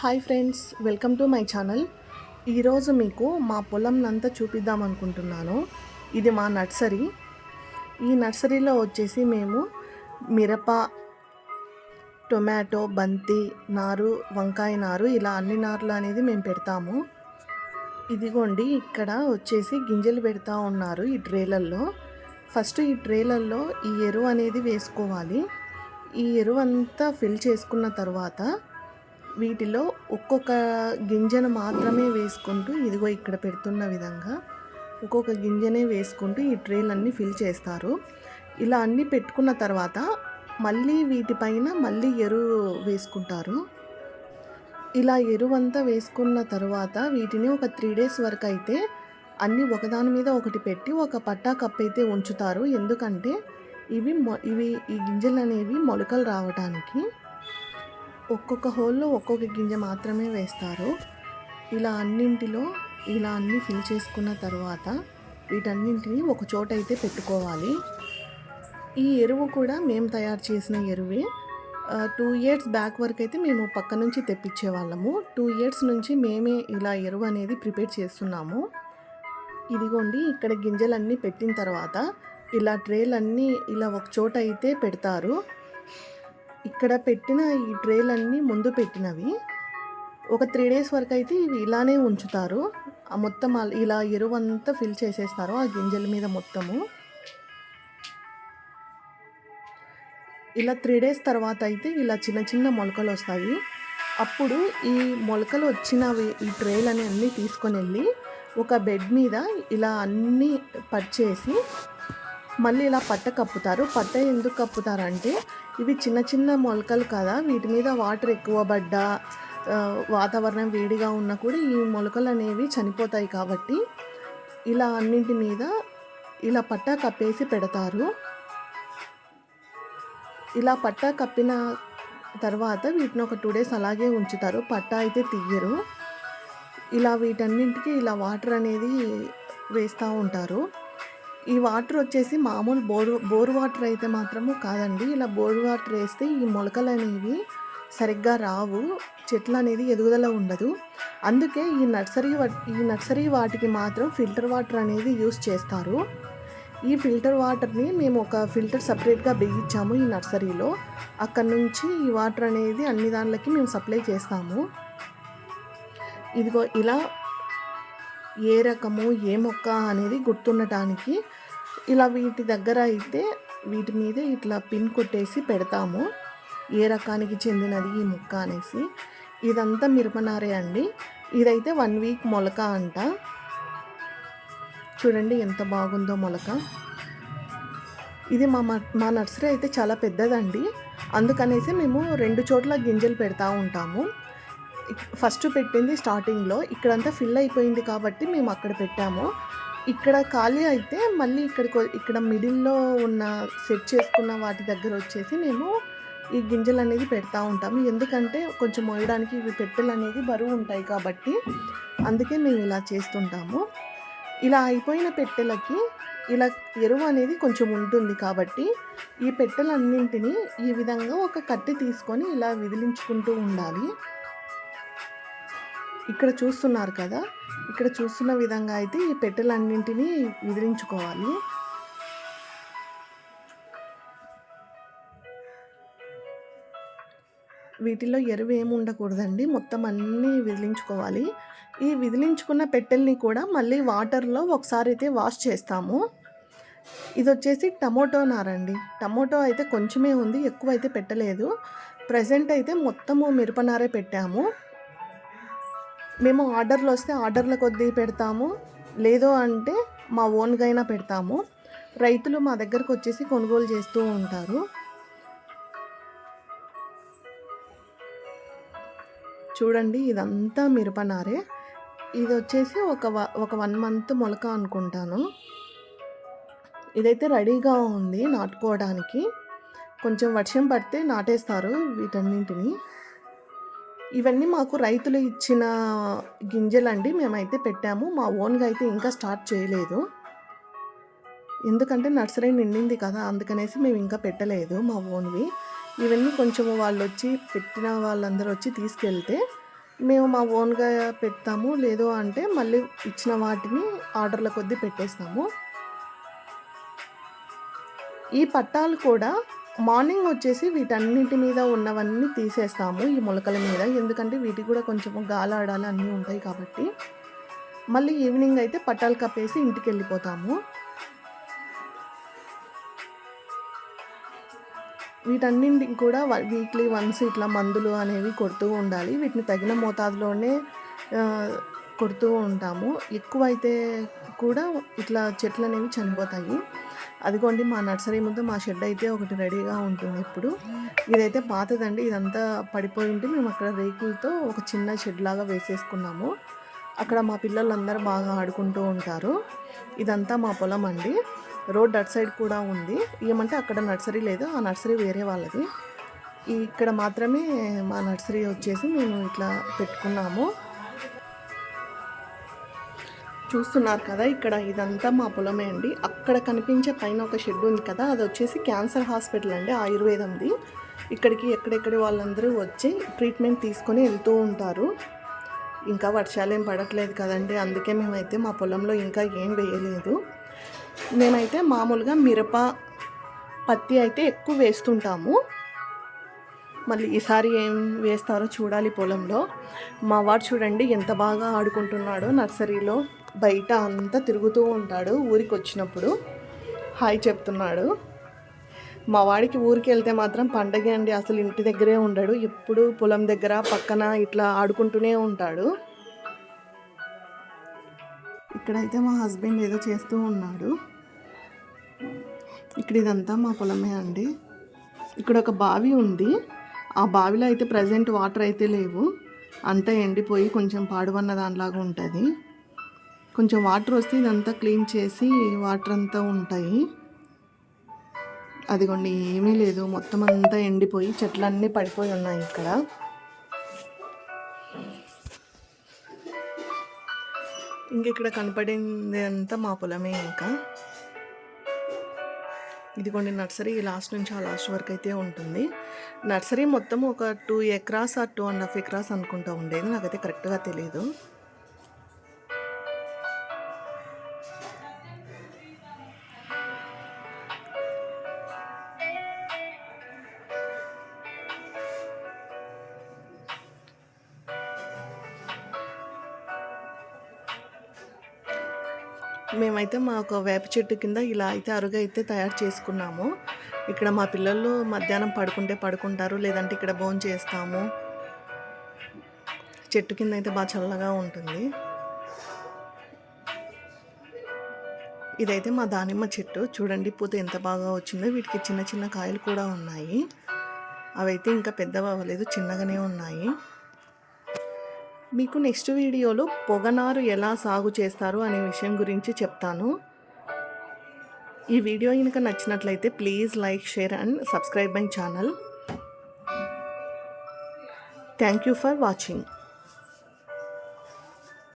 Hi friends welcome to my channel. ఈరోజు మీకు మా పొలంనంతా చూపిద్దాం అనుకుంటున్నాను. ఇది మా నర్సరీ. ఈ నర్సరీలో వచ్చేసి మేము మిరప టొమాటో బంతి నారు వంకాయ నారు ఇలా అన్ని నారులు అనేది మేము పెడతాము. ఇదిగోండి ఇక్కడ వచ్చేసి గింజలు పెడతా ఉన్నారు ఈ ట్రేలల్లో. ఫస్ట్ ఈ ట్రేలల్లో ఈ ఎరువు అనేది వేసుకోవాలి. ఈ ఎరువు అంతా ఫిల్ చేసుకున్న తర్వాత వీటిలో ఒక్కొక్క గింజను మాత్రమే వేసుకుంటూ ఇదిగో ఇక్కడ పెడుతున్న విధంగా ఒక్కొక్క గింజనే వేసుకుంటూ ఈ ట్రేలన్నీ ఫిల్ చేస్తారు. ఇలా అన్నీ పెట్టుకున్న తర్వాత మళ్ళీ వీటిపైన మళ్ళీ ఎరువు వేసుకుంటారు. ఇలా ఎరువంతా వేసుకున్న తర్వాత వీటిని ఒక త్రీ డేస్ వరకు అయితే అన్నీ ఒకదాని మీద ఒకటి పెట్టి ఒక పట్టా కప్పు అయితే ఉంచుతారు. ఎందుకంటే ఇవి మొ ఇవి ఈ గింజలు అనేవి మొలకలు రావడానికి ఒక్కొక్క హోల్లో ఒక్కొక్క గింజ మాత్రమే వేస్తారు. ఇలా అన్నింటిలో ఇలా అన్నీ ఫిల్ చేసుకున్న తర్వాత వీటన్నింటిని ఒక చోట అయితే పెట్టుకోవాలి. ఈ ఎరువు కూడా మేము తయారు చేసిన ఎరువే. టూ ఇయర్స్ బ్యాక్ వరకు అయితే మేము పక్క నుంచి తెప్పించే వాళ్ళము. టూ ఇయర్స్ నుంచి మేమే ఇలా ఎరువు అనేది ప్రిపేర్ చేస్తున్నాము. ఇదిగోండి ఇక్కడ గింజలన్నీ పెట్టిన తర్వాత ఇలా ట్రేలన్నీ ఇలా ఒక చోట అయితే పెడతారు. ఇక్కడ పెట్టిన ఈ ట్రేలన్నీ ముందు పెట్టినవి. ఒక త్రీ డేస్ వరకు అయితే ఇవి ఇలానే ఉంచుతారు. మొత్తం ఇలా ఎరువంతా ఫిల్ చేసేస్తారు ఆ గింజల మీద మొత్తము. ఇలా త్రీ డేస్ తర్వాత అయితే ఇలా చిన్న చిన్న మొలకలు వస్తాయి. అప్పుడు ఈ మొలకలు వచ్చినవి ఈ ట్రేలని అన్నీ తీసుకొని వెళ్ళి ఒక బెడ్ మీద ఇలా అన్నీ పరిచేసి మళ్ళీ ఇలా పట్ట కప్పుతారు. పట్ట ఎందుకు కప్పుతారంటే ఇవి చిన్న చిన్న మొలకలు కదా వీటి మీద వాటర్ ఎక్కువ పడ్డా వాతావరణం వేడిగా ఉన్నా కూడా ఈ మొలకలు అనేవి చనిపోతాయి కాబట్టి ఇలా అన్నింటి మీద ఇలా పట్టా కప్పేసి పెడతారు. ఇలా పట్టా కప్పిన తర్వాత వీటిని ఒక టూ డేస్ అలాగే ఉంచుతారు పట్టా అయితే తీయరు. ఇలా వీటన్నింటికి ఇలా వాటర్ అనేది వేస్తూ ఉంటారు. ఈ వాటర్ వచ్చేసి మామూలు బోర్ బోర్ వాటర్ అయితే మాత్రము కాదండి. ఇలా బోర్ వాటర్ వేస్తే ఈ మొలకలు అనేవి సరిగ్గా రావు. చెట్లు అనేది ఎదుగుదల ఉండదు. అందుకే ఈ నర్సరీ ఈ నర్సరీ వాటికి మాత్రం ఫిల్టర్ వాటర్ అనేది యూస్ చేస్తారు. ఈ ఫిల్టర్ వాటర్ని మేము ఒక ఫిల్టర్ సపరేట్గా బిగించాము ఈ నర్సరీలో. అక్కడ నుంచి ఈ వాటర్ అనేది అన్ని దాంట్లకి మేము సప్లై చేస్తాము. ఇదిగో ఇలా ఏ రకము ఏ మొక్క అనేది గుర్తుండటానికి ఇలా వీటి దగ్గర అయితే వీటి మీద ఇట్లా పిన్ కొట్టేసి పెడతాము. ఏ రకానికి చెందినది ఈ మొక్క అనేసి. ఇదంతా మిరపనారే అండి. ఇదైతే వన్ వీక్ మొలక అంట. చూడండి ఎంత బాగుందో మొలక. ఇది మా మా నర్సరీ అయితే చాలా పెద్దదండి. అందుకనేసి మేము రెండు చోట్ల గింజలు పెడతా ఉంటాము. ఫస్ట్ పెట్టింది స్టార్టింగ్లో. ఇక్కడంతా ఫిల్ అయిపోయింది కాబట్టి మేము అక్కడ పెట్టాము. ఇక్కడ ఖాళీ అయితే మళ్ళీ ఇక్కడికి ఇక్కడ మిడిల్లో ఉన్న సెట్ చేసుకున్న వాటి దగ్గర వచ్చేసి మేము ఈ గింజలు అనేది పెడతా ఉంటాము. ఎందుకంటే కొంచెం మోయడానికి ఇవి పెట్టెలు అనేది బరువు ఉంటాయి కాబట్టి అందుకే మేము ఇలా చేస్తుంటాము. ఇలా అయిపోయిన పెట్టెలకి ఇలా ఎరువు అనేది కొంచెం ఉంటుంది కాబట్టి ఈ పెట్టెలన్నింటినీ ఈ విధంగా ఒక కట్టి తీసుకొని ఇలా విదిలించుకుంటూ ఉండాలి. ఇక్కడ చూస్తున్నారు కదా ఇక్కడ చూస్తున్న విధంగా అయితే ఈ పెట్టెలన్నింటినీ విదిలించుకోవాలి. వీటిలో ఎరువు ఏమి ఉండకూడదండి. మొత్తం అన్నీ విదిలించుకోవాలి. ఈ విదిలించుకున్న పెట్టెల్ని కూడా మళ్ళీ వాటర్లో ఒకసారి అయితే వాష్ చేస్తాము. ఇది వచ్చేసి టమోటో నారండి. టమోటో అయితే కొంచెమే ఉంది ఎక్కువ అయితే పెట్టలేదు. ప్రజెంట్ అయితే మొత్తము మిరపనారే పెట్టాము. మేము ఆర్డర్లు వస్తే ఆర్డర్ల కొద్దీ పెడతాము. లేదు అంటే మా ఓన్గా అయినా పెడతాము. రైతులు మా దగ్గరకు వచ్చేసి కొనుగోలు చేస్తూ ఉంటారు. చూడండి ఇదంతా మిరపనారే. ఇది వచ్చేసి ఒక వ- ఒక వన్ మంత్ మొలక అనుకుంటాను. ఇదైతే రెడీగా ఉంది నాటుకోవడానికి. కొంచెం వర్షం పడితే నాటేస్తారు వీటన్నింటిని. ఇవన్నీ మాకు రైతులు ఇచ్చిన గింజలండి మేమైతే పెట్టాము. మా ఓన్గా అయితే ఇంకా స్టార్ట్ చేయలేదు. ఎందుకంటే నర్సరీ నిండింది కదా అందుకనేసి మేము ఇంకా పెట్టలేదు మా ఓన్వి. ఇవన్నీ కొంచెం వాళ్ళు వచ్చి పెట్టిన వాళ్ళందరూ వచ్చి తీసుకెళ్తే మేము మా ఓన్గా పెడతాము. లేదు అంటే మళ్ళీ ఇచ్చిన వాటిని ఆర్డర్ల కొద్దీ పెట్టేస్తాము. ఈ పట్టాలు కూడా మార్నింగ్ వచ్చేసి వీటన్నిటి మీద ఉన్నవన్నీ తీసేస్తాము ఈ మొలకల మీద. ఎందుకంటే వీటికి కూడా కొంచెం గాలాడాలి అన్నీ ఉంటాయి కాబట్టి. మళ్ళీ ఈవినింగ్ అయితే పట్టాలు కప్పేసి ఇంటికి వెళ్ళిపోతాము. వీటన్నింటికి కూడా వీక్లీ వన్స్ ఇట్లా మందులు అనేవి కొడుతూ ఉండాలి. వీటిని తగిన మోతాదులోనే కొడుతూ ఉంటాము. ఎక్కువైతే కూడా ఇట్లా చెట్లు అనేవి చనిపోతాయి. అదిగోండి మా నర్సరీ ముందు మా షెడ్ అయితే ఒకటి రెడీగా ఉంటుంది ఇప్పుడు. ఇదైతే పాతదండి ఇదంతా పడిపోయి ఉంటే మేము అక్కడ రేకులతో ఒక చిన్న షెడ్ లాగా వేసేసుకున్నాము. అక్కడ మా పిల్లలందరూ బాగా ఆడుకుంటూ ఉంటారు. ఇదంతా మా పొలం అండి. రోడ్ అటు సైడ్ కూడా ఉంది. ఏమంటే అక్కడ నర్సరీ లేదు ఆ నర్సరీ వేరే వాళ్ళది. ఇక్కడ మాత్రమే మా నర్సరీ వచ్చేసి మేము ఇట్లా పెట్టుకున్నాము. చూస్తున్నారు కదా ఇక్కడ ఇదంతా మా పొలమే అండి. అక్కడ కనిపించే పైన ఒక షెడ్ ఉంది కదా అది వచ్చేసి క్యాన్సర్ హాస్పిటల్ అండి ఆయుర్వేదంది. ఇక్కడికి ఎక్కడెక్కడి వాళ్ళందరూ వచ్చి ట్రీట్మెంట్ తీసుకొని వెళ్తూ ఉంటారు. ఇంకా వర్షాలేం పడట్లేదు కదండి అందుకే మేమైతే మా పొలంలో ఇంకా ఏం వేయలేదు. మేమైతే మామూలుగా మిరప పత్తి అయితే ఎక్కువ వేస్తుంటాము. మళ్ళీ ఈసారి ఏం వేస్తారో చూడాలి పొలంలో. మా వాడు చూడండి ఎంత బాగా ఆడుకుంటున్నాడో నర్సరీలో. బయట అంతా తిరుగుతూ ఉంటాడు ఊరికి వచ్చినప్పుడు. హాయ్ చెప్తున్నాడు. మా వాడికి ఊరికి వెళ్తే మాత్రం పండగ అండి అసలు ఇంటి దగ్గరే ఉండడు. ఎప్పుడు పొలం దగ్గర పక్కన ఇట్లా ఆడుకుంటూనే ఉంటాడు. ఇక్కడైతే మా హస్బెండ్ ఏదో చేస్తూ ఉన్నాడు. ఇక్కడ ఇదంతా మా పొలమే అండి. ఇక్కడ ఒక బావి ఉంది. ఆ బావిలో అయితే ప్రజెంట్ వాటర్ అయితే లేవు. అంతా ఎండిపోయి కొంచెం పాడువన్న దానిలాగా ఉంటుంది. కొంచెం వాటర్ వస్తే ఇదంతా క్లీన్ చేసి వాటర్ అంతా ఉంటాయి. అదిగోండి ఏమీ లేదు. మొత్తం అంతా ఎండిపోయి చెట్లన్నీ పడిపోయి ఉన్నాయి ఇక్కడ. ఇంక ఇక్కడ కనపడింది అంతా మా పొలమే ఇంకా. ఇదిగోండి నర్సరీ లాస్ట్ నుంచి ఆ లాస్ట్ వరకు అయితే ఉంటుంది. నర్సరీ మొత్తం ఒక టూ ఎకరాస్ ఆ టూ అండ్ హాఫ్ ఎకరాస్ అనుకుంటా ఉండేది. నాకైతే కరెక్ట్గా తెలియదు మేమైతే మా ఒక వేప చెట్టు కింద ఇలా అయితే అరుగు అయితే తయారు చేసుకున్నాము. ఇక్కడ మా పిల్లలు మధ్యాహ్నం పడుకుంటే పడుకుంటారు లేదంటే ఇక్కడ భోజనం చేస్తాము. చెట్టు కింద అయితే బాగా చల్లగా ఉంటుంది. ఇదైతే మా దానిమ్మ చెట్టు. చూడండి పూత ఎంత బాగా వచ్చిందో. వీటికి చిన్న చిన్న కాయలు కూడా ఉన్నాయి. అవైతే ఇంకా పెద్దవి అవ్వలేదు చిన్నగానే ఉన్నాయి. మీకు నెక్స్ట్ వీడియోలో పొగనారు ఎలా సాగు చేస్తారు అనే విషయం గురించి చెప్తాను. ఈ వీడియో కనుక నచ్చినట్లయితే please like share and subscribe my channel. Thank you for watching.